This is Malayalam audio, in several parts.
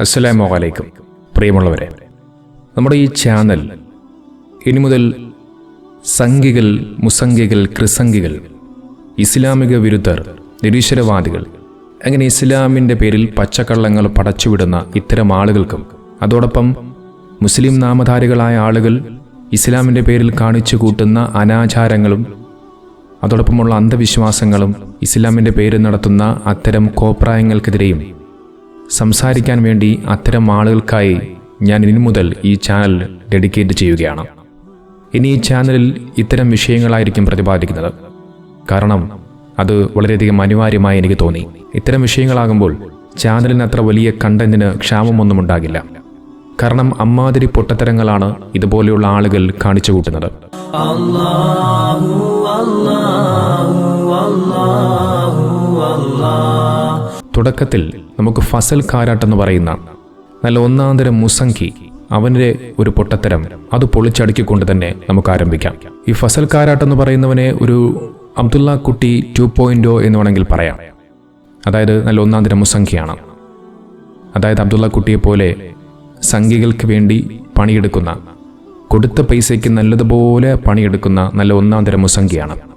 അസ്സലാമു അലൈക്കും. പ്രിയമുള്ളവരെ നമ്മുടെ ഈ ചാനൽ ഇനി മുതൽ സംഘികൾ മുസംഗികൾ ക്രിസംഗികൾ ഇസ്ലാമിക വിരുദ്ധർ നിരീശ്വരവാദികൾ അങ്ങനെ ഇസ്ലാമിന്റെ പേരിൽ പച്ചക്കള്ളങ്ങൾ പടച്ചുവിടുന്ന ഇത്തരം ആളുകൾക്കും അതോടൊപ്പം മുസ്ലിം നാമധാരികളായ ആളുകൾ ഇസ്ലാമിന്റെ പേരിൽ കാണിച്ചു കൂട്ടുന്ന അനാചാരങ്ങളും അതോടൊപ്പമുള്ള അന്ധവിശ്വാസങ്ങളും ഇസ്ലാമിന്റെ പേര് നടത്തുന്ന അത്തരം കോപ്രായങ്ങൾക്കെതിരെയും സംസാരിക്കാൻ വേണ്ടി അത്തരം ആളുകൾക്കായി ഞാൻ ഇനി മുതൽ ഈ ചാനൽ ഡെഡിക്കേറ്റ് ചെയ്യുകയാണ്. ഇനി ഈ ചാനലിൽ ഇത്തരം വിഷയങ്ങളായിരിക്കും പ്രതിപാദിക്കുന്നത്. കാരണം അത് വളരെയധികം അനിവാര്യമായി എനിക്ക് തോന്നി. ഇത്തരം വിഷയങ്ങളാകുമ്പോൾ ചാനലിന് അത്ര വലിയ കണ്ടന്റിന് ക്ഷാമമൊന്നും ഉണ്ടാകില്ല. കാരണം അമ്മാതിരി പൊട്ടത്തരങ്ങളാണ് ഇതുപോലെയുള്ള ആളുകൾ കാണിച്ചു കൂട്ടുന്നത്. തുടക്കത്തിൽ നമുക്ക് ഫസൽ കാരാട്ട് എന്ന് പറയുന്ന നല്ല ഒന്നാന്തരം മുസങ്കി അവന്റെ ഒരു പൊട്ടത്തരം അത് പൊളിച്ചടുക്കിക്കൊണ്ട് തന്നെ നമുക്ക് ആരംഭിക്കാം. ഈ ഫസൽ കാരാട്ട് എന്ന് പറയുന്നവനെ ഒരു അബ്ദുള്ള കുട്ടി ടു പോയിന്റോ എന്ന് വേണമെങ്കിൽ പറയാം. അതായത് നല്ല ഒന്നാന്തരം മുസംഖ്യയാണ് അതായത് അബ്ദുള്ള കുട്ടിയെ പോലെ സംഖ്യകൾക്ക് വേണ്ടി പണിയെടുക്കുന്ന കൊടുത്ത പൈസയ്ക്ക് നല്ലതുപോലെ പണിയെടുക്കുന്ന നല്ല ഒന്നാന്തരം മുസങ്കിയാണ്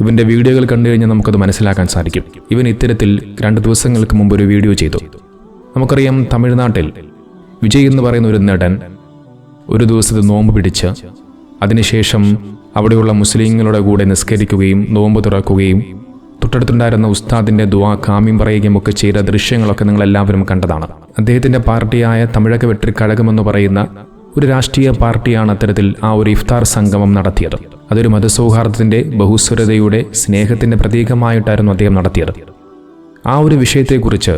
ഇവന്റെ വീഡിയോകൾ കണ്ടു കഴിഞ്ഞാൽ നമുക്കത് മനസ്സിലാക്കാൻ സാധിക്കും. ഇവൻ ഇത്തരത്തിൽ രണ്ട് ദിവസങ്ങൾക്ക് മുമ്പ് ഒരു വീഡിയോ ചെയ്തു. നമുക്കറിയാം തമിഴ്നാട്ടിൽ വിജയ് എന്ന് പറയുന്ന ഒരു നടൻ ഒരു ദിവസത്തെ നോമ്പ് പിടിച്ച് അതിനുശേഷം അവിടെയുള്ള മുസ്ലിങ്ങളുടെ കൂടെ നിസ്കരിക്കുകയും നോമ്പ് തുറക്കുകയും തൊട്ടടുത്തുണ്ടായിരുന്ന ഉസ്താദിന്റെ ദുവാ കാമ്യം പറയുകയും ഒക്കെ ചെയ്ത ദൃശ്യങ്ങളൊക്കെ നിങ്ങൾ എല്ലാവരും കണ്ടതാണ്. അദ്ദേഹത്തിന്റെ പാർട്ടിയായ തമിഴക വെട്ടിക്കഴകമെന്ന് പറയുന്ന ഒരു രാഷ്ട്രീയ പാർട്ടിയാണ് അത്തരത്തിൽ ആ ഒരു ഇഫ്താർ സംഗമം നടത്തിയത്. അതൊരു മതസൗഹാർദ്ദത്തിന്റെ ബഹുസ്വരതയുടെ സ്നേഹത്തിന്റെ പ്രതീകമായിട്ടായിരുന്നു അദ്ദേഹം നടത്തിയത്. ആ ഒരു വിഷയത്തെക്കുറിച്ച്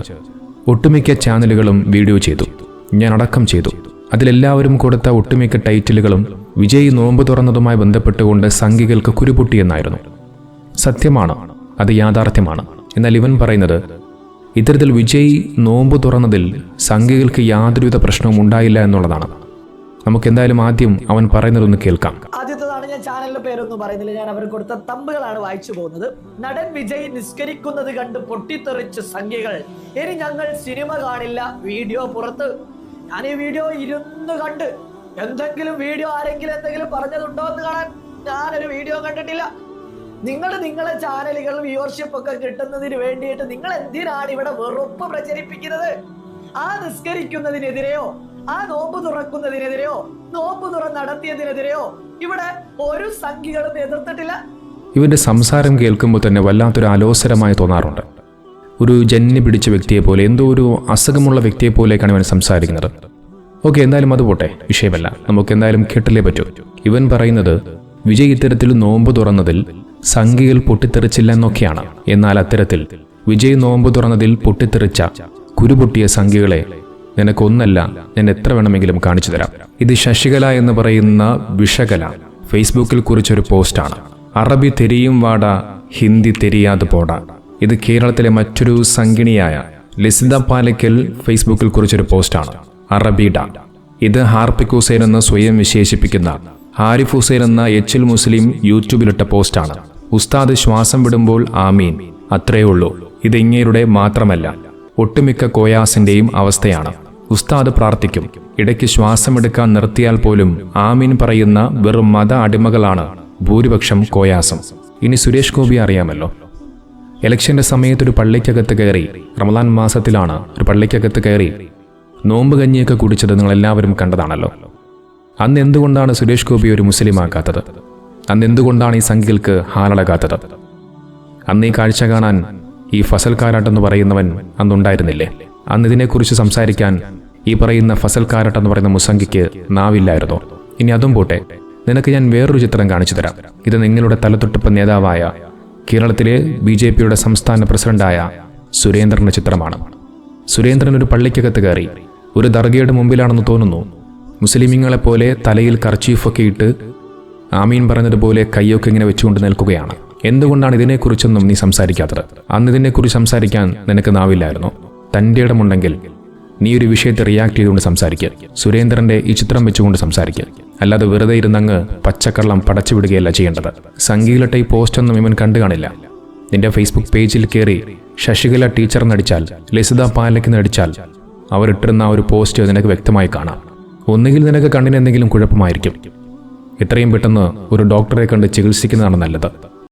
ഒട്ടുമിക്ക ചാനലുകളും വീഡിയോ ചെയ്തു. ഞാൻ അടക്കം ചെയ്തു. അതിലെല്ലാവരും കൊടുത്ത ഒട്ടുമിക്ക ടൈറ്റിലുകളും വിജയ് നോമ്പ് തുറന്നതുമായി ബന്ധപ്പെട്ടുകൊണ്ട് സംഘികൾക്ക് കുരുപൊട്ടിയെന്നായിരുന്നു. സത്യമാണ് അത് യാഥാർത്ഥ്യമാണ്. എന്നാൽ ഇവൻ പറയുന്നത് ഇത്തരത്തിൽ വിജയ് നോമ്പ് തുറന്നതിൽ സംഘികൾക്ക് യാതൊരുവിധ പ്രശ്നവും ഉണ്ടായില്ല എന്നുള്ളതാണ്. നമുക്കെന്തായാലും ആദ്യം അവൻ പറയുന്നതൊന്ന് കേൾക്കാം. ഞാൻ ചാനലിന്റെ പേരൊന്നും പറയുന്നില്ല. ഞാൻ അവർ കൊടുത്ത തമ്പുകളാണ് വായിച്ചു പോകുന്നത്. നടൻ വിജയ് നിസ്കരിക്കുന്നത് കണ്ട് പൊട്ടിത്തെറിച്ച് സംഖ്യകൾ. ഇനി ഞങ്ങൾ സിനിമ കാണില്ല. വീഡിയോ പുറത്ത്. ഞാൻ ഈ വീഡിയോ ഇരുന്ന് കണ്ട് എന്തെങ്കിലും വീഡിയോ ആരെങ്കിലും എന്തെങ്കിലും പറഞ്ഞതുണ്ടോ എന്ന് കാണാൻ ഞാനൊരു വീഡിയോ കണ്ടിട്ടില്ല. നിങ്ങൾ നിങ്ങളെ ചാനലുകൾ വ്യൂവർഷിപ്പ് ഒക്കെ കിട്ടുന്നതിന് വേണ്ടിയിട്ട് നിങ്ങൾ എന്തിനാണ് ഇവിടെ വെറുപ്പ് പ്രചരിപ്പിക്കുന്നത്? ആ നിസ്കരിക്കുന്നതിനെതിരെയോ ആ നോമ്പ് തുറക്കുന്നതിനെതിരെയോ നോമ്പ് തുറ നടത്തിയതിനെതിരെയോ ഇവിടെ ഒരു സംഖ്യകളും എതിർത്തിട്ടില്ല ഇവന്റെ സംസാരം കേൾക്കുമ്പോൾ തന്നെ വല്ലാത്തൊരു അലോസരമായി തോന്നാറുണ്ട്. ഒരു ജന്നി പിടിച്ച വ്യക്തിയെ പോലെ എന്തോ ഒരു അസുഖമുള്ള വ്യക്തിയെ പോലെയൊക്കെയാണ് ഇവൻ സംസാരിക്കുന്നത്. ഓക്കെ എന്തായാലും അത് പോട്ടെ വിഷയമല്ല. നമുക്ക് എന്തായാലും കേട്ടല്ലേ പറ്റൂ. ഇവൻ പറയുന്നത് വിജയ് ഇത്തരത്തിൽ നോമ്പ് തുറന്നതിൽ സംഖ്യകൾ പൊട്ടിത്തെറിച്ചില്ല എന്നൊക്കെയാണ്. എന്നാൽ അത്തരത്തിൽ വിജയ് നോമ്പ് തുറന്നതിൽ പൊട്ടിത്തെറിച്ച കുരുപൊട്ടിയ സംഖ്യകളെ നിനക്കൊന്നല്ല ഞാൻ എത്ര വേണമെങ്കിലും കാണിച്ചു തരാം. ഇത് ശശികല എന്ന് പറയുന്ന വിഷകല. ഫേസ്ബുക്കിൽ കുറിച്ചൊരു പോസ്റ്റാണ്. അറബി തെരിയും വാട ഹിന്ദി തെരിയാതെ പോട. ഇത് കേരളത്തിലെ മറ്റൊരു സംഗിണിയായ ലിസിത പാലയ്ക്കൽ ഫേസ്ബുക്കിൽ കുറിച്ചൊരു പോസ്റ്റാണ്. അറബിഡ ഇത് ഹാർപ്പിക് ഹുസൈൻ എന്ന് സ്വയം വിശേഷിപ്പിക്കുന്ന ഹാരിഫ് ഹുസൈൻ എന്ന എച്ച് എൽ മുസ്ലിം യൂട്യൂബിലിട്ട പോസ്റ്റാണ്. ഉസ്താദ് ശ്വാസം വിടുമ്പോൾ ആമീൻ. അത്രയേ ഉള്ളൂ. ഇത് ഇങ്ങേരുടെ മാത്രമല്ല ഒട്ടുമിക്ക കോയാസിന്റെയും അവസ്ഥയാണ്. ഉസ്താദ് പ്രാർത്ഥിക്കും. ഇടയ്ക്ക് ശ്വാസമെടുക്കാൻ നിർത്തിയാൽ പോലും ആമീൻ പറയുന്ന വെറും മത അടിമകളാണ് ഭൂരിപക്ഷം കോയാസം. ഇനി സുരേഷ് ഗോപി അറിയാമല്ലോ. ഇലക്ഷന്റെ സമയത്ത് ഒരു പള്ളിക്കകത്ത് കയറി റമദാൻ മാസത്തിലാണ് ഒരു പള്ളിക്കകത്ത് കയറി നോമ്പ് കഞ്ഞിയൊക്കെ കുടിച്ചത് നിങ്ങൾ എല്ലാവരും കണ്ടതാണല്ലോ. അന്ന് എന്തുകൊണ്ടാണ് സുരേഷ് ഗോപി ഒരു മുസ്ലിം ആക്കാത്തത് അന്ന് എന്തുകൊണ്ടാണ് ഈ സംഖ്യകൾക്ക് ഹാലടകാത്തത് അന്ന് ഈ കാഴ്ച കാണാൻ ഈ ഫസൽ കാരാട്ടെന്ന് പറയുന്നവൻ അന്നുണ്ടായിരുന്നില്ലേ? അന്ന് ഇതിനെക്കുറിച്ച് സംസാരിക്കാൻ ഈ പറയുന്ന ഫസൽ കാരട്ട് എന്ന് പറയുന്ന മുസംഗിക്ക് നാവില്ലായിരുന്നു. ഇനി അതും പോട്ടെ നിനക്ക് ഞാൻ വേറൊരു ചിത്രം കാണിച്ചു തരാം. ഇത് നിങ്ങളുടെ തലതൊട്ടിപ്പ് നേതാവായ കേരളത്തിലെ ബി ജെ പിയുടെ സംസ്ഥാന പ്രസിഡന്റായ സുരേന്ദ്രന്റെ ചിത്രമാണ്. സുരേന്ദ്രൻ ഒരു പള്ളിക്കകത്ത് കയറി ഒരു ദർഗയുടെ മുമ്പിലാണെന്ന് തോന്നുന്നു. മുസ്ലിമിങ്ങളെ പോലെ തലയിൽ കർച്ചീഫൊക്കെ ഇട്ട് ആമീൻ പറഞ്ഞതുപോലെ കയ്യൊക്കെ ഇങ്ങനെ വെച്ചുകൊണ്ട് നിൽക്കുകയാണ്. എന്തുകൊണ്ടാണ് ഇതിനെക്കുറിച്ചൊന്നും നീ സംസാരിക്കാത്തത്? അന്ന് ഇതിനെക്കുറിച്ച് സംസാരിക്കാൻ നിനക്ക് നാവില്ലായിരുന്നു. തന്റെ ഇടമുണ്ടെങ്കിൽ നീ ഒരു വിഷയത്തെ റിയാക്ട് ചെയ്തുകൊണ്ട് സംസാരിക്കുക സുരേന്ദ്രന്റെ ഈ ചിത്രം വെച്ചുകൊണ്ട് സംസാരിക്കുക അല്ലാതെ വെറുതെ ഇരുന്നങ്ങ് പച്ചക്കള്ളം പടച്ചു വിടുകയല്ല ചെയ്യേണ്ടത്. സംഗീലട്ട പോസ്റ്റൊന്നും ഇവൻ കണ്ടു കാണില്ല. നിന്റെ ഫേസ്ബുക്ക് പേജിൽ കയറി ശശികല ടീച്ചർ നടിച്ചാൽ ലസിത പാലയ്ക്ക് നടിച്ചാൽ അവരിട്ടിരുന്ന ആ ഒരു പോസ്റ്റ് നിനക്ക് വ്യക്തമായി കാണാം. ഒന്നുകിൽ നിനക്ക് കണ്ണിന് എന്തെങ്കിലും കുഴപ്പമായിരിക്കും. എത്രയും പെട്ടെന്ന് ഒരു ഡോക്ടറെ കണ്ട് ചികിത്സിക്കുന്നതാണ് നല്ലത്.